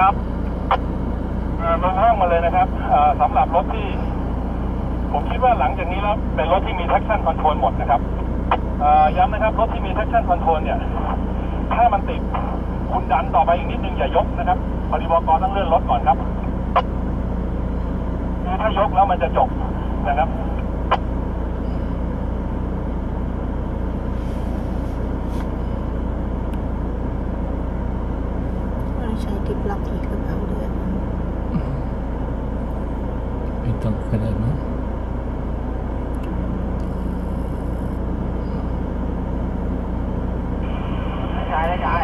มาเลยใช่ไหมครับเอ่อลงห้างมาเลยนะครับสำหรับรถที่ ผมคิดว่าหลังจากนี้แล้วเป็นรถที่มี traction control หมดนะครับย้ำนะครับรถที่มี traction control เนี่ย ถ้ามันติดคุณดันต่อไปอีกนิดนึงอย่ายกนะครับพอดีบกต้องเลื่อนรถก่อนครับคือถ้ายกแล้วมันจะจบนะครับ เราใช้ดิบล็อกอีกหรือเปล่าเดือน ไม่ต้องก็ได้มั้ง ใช่ได้ใช่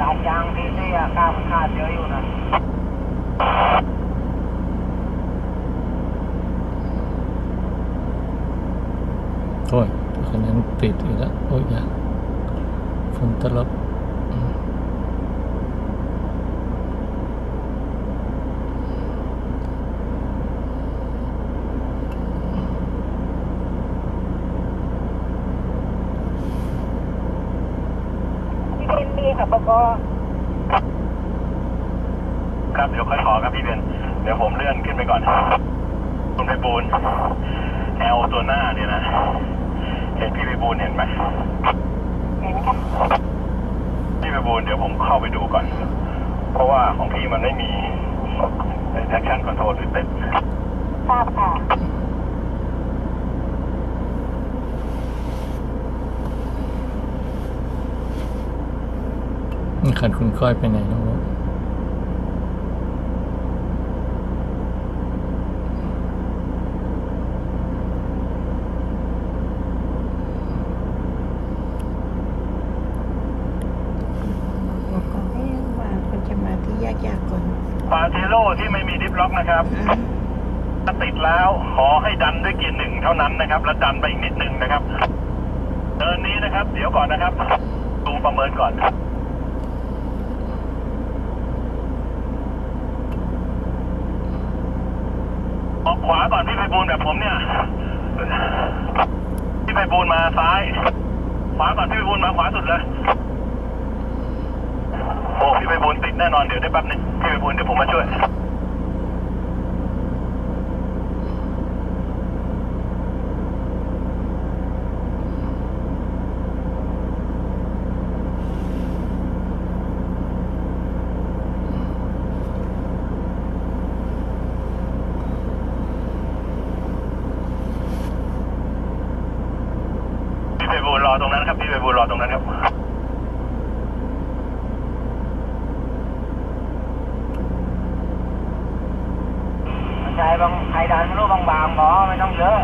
ดาดยางที่นี่ อะกล้ามขาดเยอะอยู่นะโอ้ยคะแนนติดอีกแล้วโอ้ยอย่าฝนตลบอืมพี่เป็นมีค่ะปก ครับเดี๋ยวค่อยขอครับพี่เบนเดี๋ยวผมเลื่อนขึ้นไป ก่อนคุณไพบูลย์แอลตัวหน้าเนี่ยนะ เห็นพี่ไพบูลย์เห็นไหมเห็นค่ะพี่ไพบูลย์เดี๋ยวผมเข้าไปดูก่อน เพราะว่าของพี่มันไม่มี traction control หรือเต็มทราบค่ะนี่คันคุณก้อยไปไหนแล้ววะ บอกก่อนให้ว่าคนจะมาที่ยากๆก่อน ปาเทโร่ที่ไม่มีดิฟล็อก นะครับถ้าติดแล้วขอให้ดันด้วยเกียร์หนึ่งเท่านั้นนะครับ แล้วดันไปอีกนิดนึงนะครับ เดินนี้นะครับ เดี๋ยวก่อนนะครับ ดูประเมินก่อนออกขวาก่อนพี่ไพบูลแบบผมเนี่ยพี่ไพบูลมาซ้าย ขวาก่อนพี่ไพบูลมาขวาสุดเลยโอ้พี่ไพบูลติดแน่นอนเดี๋ยวได้แป๊บหนึงพี่ไพบูลเดี๋ยวผมมาช่วย รอตรงนั้นครับพี่ไปบูลรอตรงนั้นครับ ใช่บางใครดันไม่รู้บางๆพอไม่ต้องเยอะ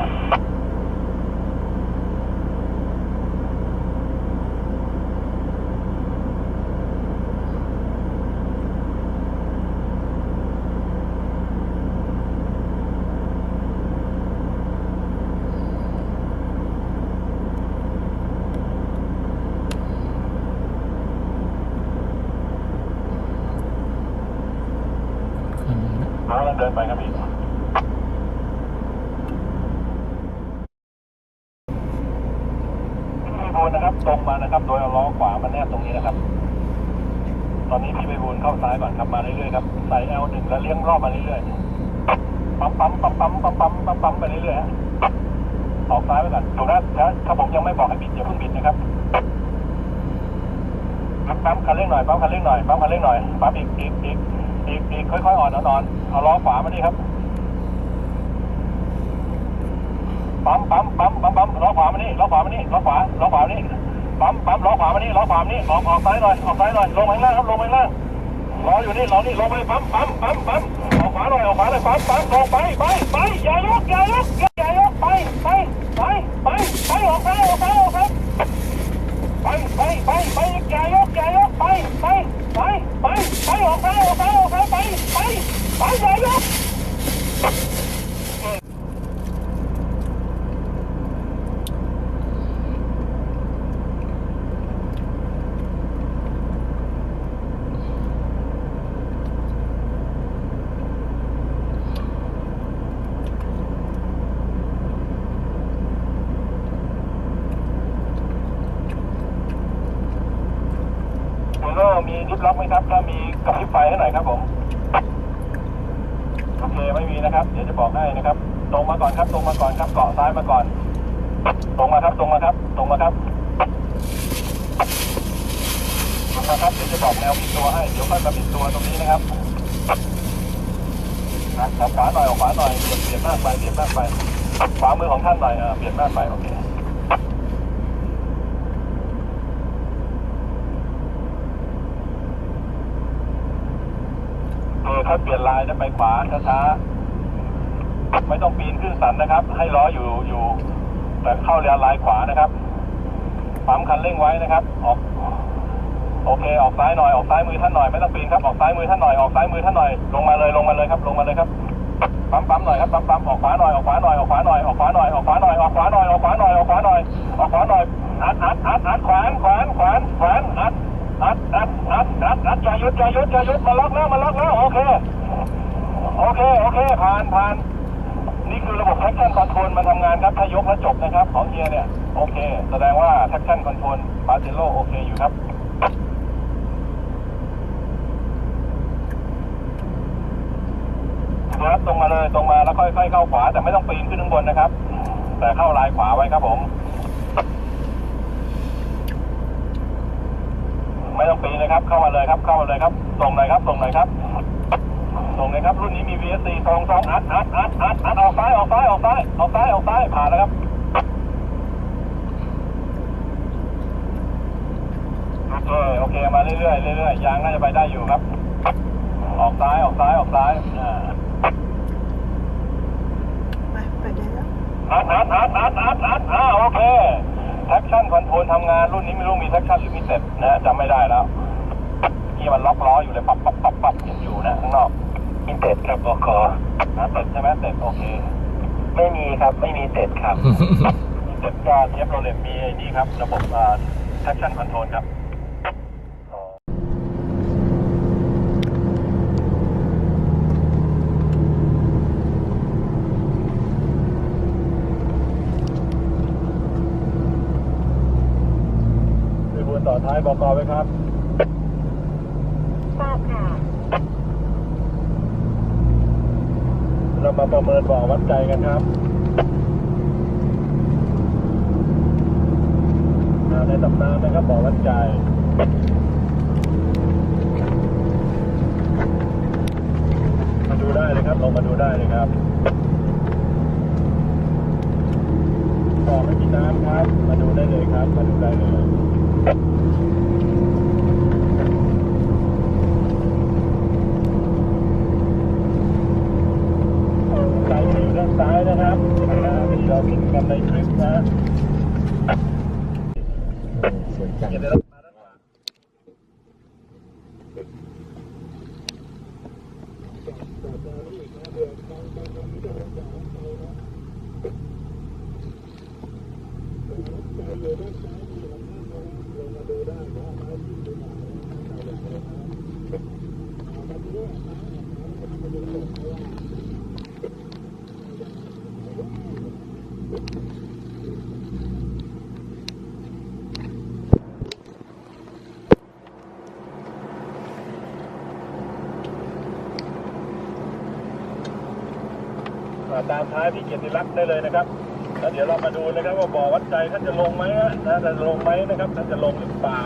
คันนี้นะ น้องเดินไปครับพี่ พี่บูลนะครับ ตรงมานะครับ โดยเอาล้อขวามาแนบตรงนี้นะครับ ตอนนี้พี่ไปบูลเข้าซ้ายก่อนครับมาเรื่อยๆครับใส่ L1 แล้วเลี้ยงรอบมาเรื่อยๆปั๊มปั๊มปั๊มปั๊มปั๊มปั๊มปั๊มปั๊มไปเรื่อยๆฮะออกซ้ายไปก่อนถูกนะแล้วถ้าผมยังไม่บอกให้บิดอย่าเพิ่งบิดนะครับปั๊มคันเร่งหน่อยปั๊มคันเร่งหน่อยปั๊มคันเร่งหน่อยปั๊มอีกอีกอีกอีกอีกค่อยๆอ่อนอ่อนเอาล้อขวามานี่ครับ ปั๊มปั๊มปั๊มปั๊มปั๊มล้อขวามานี่ล้อขวามานี่ล้อขวาล้อขวามานี่ปั๊มปั๊มล้อขวามานี่ล้อขวามานี่ออกออกซ้ายหน่อยออกซ้ายหน่อยลงไปล่างครับลงไปล่างล้ออยู่นี่ล้อนี่ลงไปปั๊มปั๊มปั๊มปั๊มออกขวาหน่อยออกขวาหน่อยปั๊มปั๊มลงไปไปไปอย่าลุกอย่ายกอย่ายกไปไปไปไปไปออกซ้ายออกซ้ายออกซ้ายไปไปไปไปอย่ายกอย่ายกไปไปไปไปไปออกซ้ายออกซ้ายออกซ้ายไปไปไปอย่ายก ค โอเคไม่มีนะครับ เดี๋ยว จะบอกให้นะครับ ตรงมาก่อนครับ ตรงมาก่อนครับเกาะซ้ายมาก่อน ตรงมาครับ ตรงมาครับ ตรงมาครับมาครับเดี๋ยวจะบอกแนวปิดตัวให้เดี๋ยวค่อยมาปิดตัวตรงนี้นะครับนะออกขวาหน่อยออกขวาหน่อยเบียดเบียดมากไปเบียดมากไปขวามือของท่านหน่อยเออเบียดมากไปโอเคเออถ้าเปลี่ยนลายจะไปขวาช้าๆ ไม่ต้องปีนขึ้นสันนะครับ ให้ล้ออยู่อยู่แต่เข้าเรียลายขวานะครับปั๊มคันเร่งไว้นะครับ ออก โอเค ออกซ้ายหน่อย ออกซ้ายมือท่านหน่อย ไม่ต้องปีนครับ ออกซ้ายมือท่านหน่อย ออกซ้ายมือท่านหน่อย ลงมาเลย ลงมาเลยครับ ลงมาเลยครับ ดงว่า traction control ปาเจโ o โอเคอยู่ครับครับตรงมาเลยตรงมาแล้วค่อยๆเข้าขวา แต่ไม่ต้องปีนขึ้นข้างบนนะครับ แต่เข้าลายขวาไว้ครับผม ไม่ต้องปีนนะครับ เข้ามาเลยครับ เข้ามาเลยครับส่งหน่อยครับส่งหน่อยครับส่งเลยครับ รุ่นนี้มี VSC ตรงตรงอัดอัดอัดอัดอัดออกซ้ายออกซ้ายออกซ้ายออกซ้ายออกซ้ายผ่านแล้วครับ โอเคโอเคมาเรื่อยๆเรื่อยๆยางน่าจะไปได้อยู่ครับ ออกซ้ายออกซ้ายออกซ้ายอ่าไปไปได้แล้วอัดอัดอัดอัดอัดอัดอ่าโอเค traction control ทำงานรุ่นนี้ไม่รู้มี traction หรือมีเสร็จนะจำไม่ได้แล้วที่มันล็อกล้ออยู่เลยปับปับปับปับยังอยู่นะข้างนอกมีเสร็จครับบกนะเสร็จใช่ไหมเสร็จโอเค ไม่มีครับไม่มีเสร็จครับเสร็จก็เทียบโรเลมมีไอ้นี่ครับ ระบบอ่า traction control ครับ มี บุญต่อท้ายบอกไว้ครับทราบค่ะ เรามาประเมินบอกวัดใจกันครับอ่าในตำนานนะครับบอกวัดใจมาดูได้เลยครับลงมาดูได้เลยครับบ่อไม่มีน้ำครับ มาดูได้เลยครับ มาดูได้เลยสายมือด้าน ซ้ายนะครับอ่าที่เราเห็นกันในคลิปนะ สวยจัง เดี๋ยวเรามาด้านขวาอ่า ตามท้ายพี่เกียรติรักษ์ได้เลยนะครับแล้วเดี๋ยวเรามาดูนะครับว่าบ่อวัดใจท่านจะลงไหมนะท่านจะลงไหมนะครับท่านจะลงหรือเปล่า